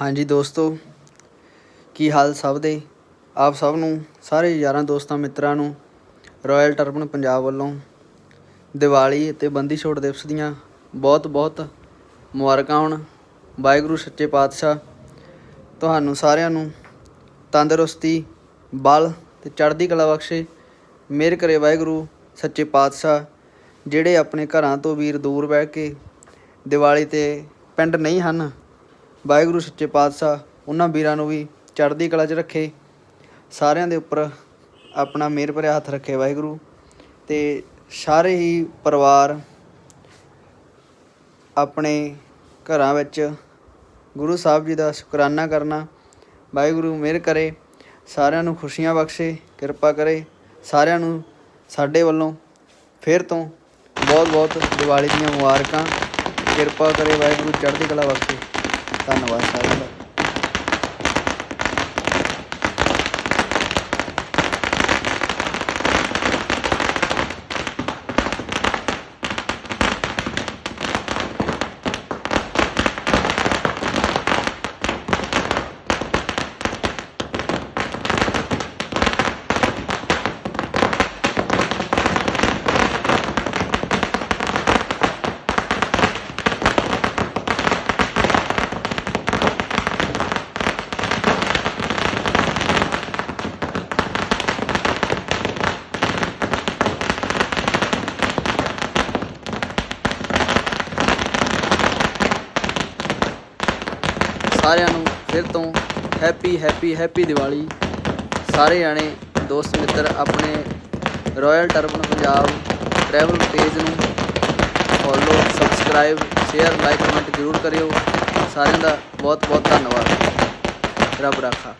ਹਾਂਜੀ ਦੋਸਤੋ, ਕੀ ਹਾਲ ਸਭ ਦੇ? ਆਪ ਸਭ ਨੂੰ, ਸਾਰੇ ਯਾਰਾਂ ਦੋਸਤਾਂ ਮਿੱਤਰਾਂ ਨੂੰ ਰਾਇਲ ਟਰਬਨ ਪੰਜਾਬ ਵੱਲੋਂ ਦੀਵਾਲੀ ਅਤੇ ਬੰਦੀ ਛੋੜ ਦਿਵਸ ਦੀਆਂ ਬਹੁਤ ਬਹੁਤ ਮੁਬਾਰਕਾਂ ਹੋਣ। ਵਾਹਿਗੁਰੂ, ਸੱਚੇ ਪਾਤਸ਼ਾਹ ਤੁਹਾਨੂੰ ਸਾਰਿਆਂ ਨੂੰ ਤੰਦਰੁਸਤੀ, ਬਲ ਤੇ ਚੜ੍ਹਦੀ ਕਲਾ ਬਖਸ਼ੇ। ਮਿਹਰ ਕਰੇ ਵਾਹਿਗੁਰੂ, ਸੱਚੇ ਪਾਤਸ਼ਾਹ, ਜਿਹੜੇ ਆਪਣੇ ਘਰਾਂ ਤੋਂ ਵੀਰ ਦੂਰ ਬਹਿ ਕੇ ਦੀਵਾਲੀ ਤੇ ਪਿੰਡ ਨਹੀਂ ਹਨ ਵਾਹਿਗੁਰੂ ਸੱਚੇ ਪਾਤਸ਼ਾਹ, ਉਹਨਾਂ ਵੀਰਾਂ ਨੂੰ ਵੀ ਚੜ੍ਹਦੀ ਕਲਾ 'ਚ ਰੱਖੇ। ਸਾਰਿਆਂ ਦੇ ਉੱਪਰ ਆਪਣਾ ਮਿਹਰ ਭਰਿਆ ਹੱਥ ਰੱਖੇ ਵਾਹਿਗੁਰੂ। ਤੇ ਸਾਰੇ ਹੀ ਪਰਿਵਾਰ ਆਪਣੇ ਘਰਾਂ ਵਿੱਚ ਗੁਰੂ ਸਾਹਿਬ ਜੀ ਦਾ ਸ਼ੁਕਰਾਨਾ ਕਰਨਾ, ਵਾਹਿਗੁਰੂ ਮਿਹਰ ਕਰੇ। ਸਾਰਿਆਂ ਨੂੰ ਖੁਸ਼ੀਆਂ ਬਖਸ਼ੇ, ਕਿਰਪਾ ਕਰੇ। ਸਾਰਿਆਂ ਨੂੰ ਸਾਡੇ ਵੱਲੋਂ ਫਿਰ ਤੋਂ ਬਹੁਤ ਬਹੁਤ ਦੀਵਾਲੀ ਦੀਆਂ ਮੁਬਾਰਕਾਂ। ਕਿਰਪਾ ਕਰੇ ਵਾਹਿਗੁਰੂ, ਚੜ੍ਹਦੀ ਕਲਾ ਬਖਸ਼ੇ ਧੰਨਵਾਦ ਸਾਰਿਆਂ ਦਾ ਸਾਰਿਆਂ ਨੂੰ ਫਿਰ ਤੋਂ ਹੈਪੀ ਹੈਪੀ ਹੈਪੀ ਦੀਵਾਲੀ। ਸਾਰੇ ਜਾਣੇ, ਦੋਸਤ, ਮਿੱਤਰ, ਆਪਣੇ royal turban Punjab travel page ਨੂੰ follow subscribe share like comment ਜ਼ਰੂਰ ਕਰਿਓ। ਸਾਰਿਆਂ ਦਾ ਬਹੁਤ ਬਹੁਤ ਧੰਨਵਾਦ। ਰੱਬ ਰਾਖਾ।